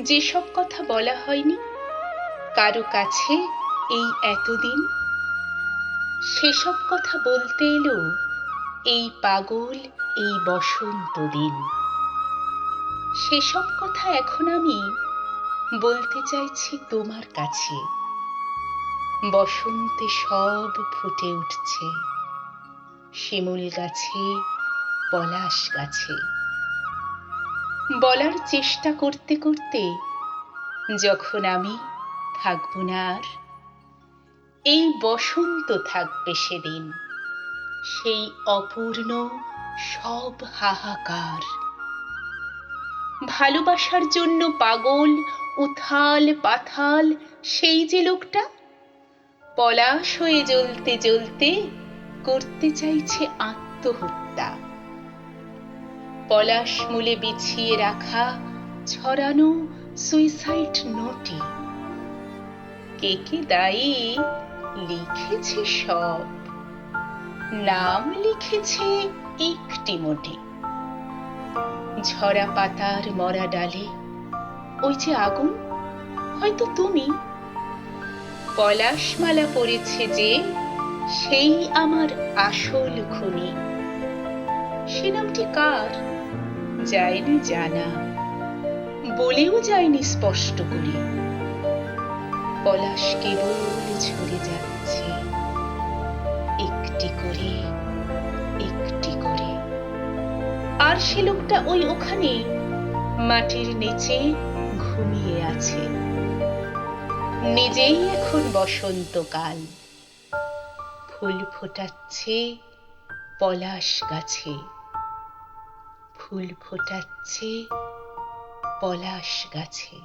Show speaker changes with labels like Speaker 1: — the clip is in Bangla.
Speaker 1: যেসব কথা বলা হয়নি, কারও কাছে এই এতদিন? সেসব কথা বলতে এলো এই পাগল, এই বসন্ত দিন। সেসব কথা এখন আমি বলতে চাইছি তোমার কাছে। বসন্তে সব ফুটে উঠছে, শিমুল গাছে, পলাশ গাছে। বলার চেষ্টা করতে করতে যখন আমি থাকব না আর, এই বসন্ত থাকবে সেদিন, সেই অপূর্ণ সব হাহাকার। ভালোবাসার জন্য পাগল, উথাল পাথাল সেই যে লোকটা, পলাশ হয়ে জ্বলতে জ্বলতে করতে চাইছে আত্মহত্যা। পলাশ মূলে বিছিয়ে রাখা ছড়ানো সুইসাইড নোটে কে কে দায়ী লিখেছে সব? নাম লিখেছে একটি মোটে। ঝরা পাতার মরা ডালে। ওই যে আগুন, হয়তো তুমি। পলাশমালা পড়েছে যে সেই আমার আসল খুনি। সে নামটি কার? যায়নি জানা, বলেও যায়নি স্পষ্ট করে। পলাশ কেবল ঝরে যাচ্ছে, একটি করে একটি করে। আর সে লোকটা ওই ওখানে, মাটির নিচে ঘুমিয়ে আছে। নিজেই এখন বসন্তকাল। ফুল ফোটাচ্ছে পলাশ গাছে। ফুল ফোটাচ্ছে পলাশ গাছে।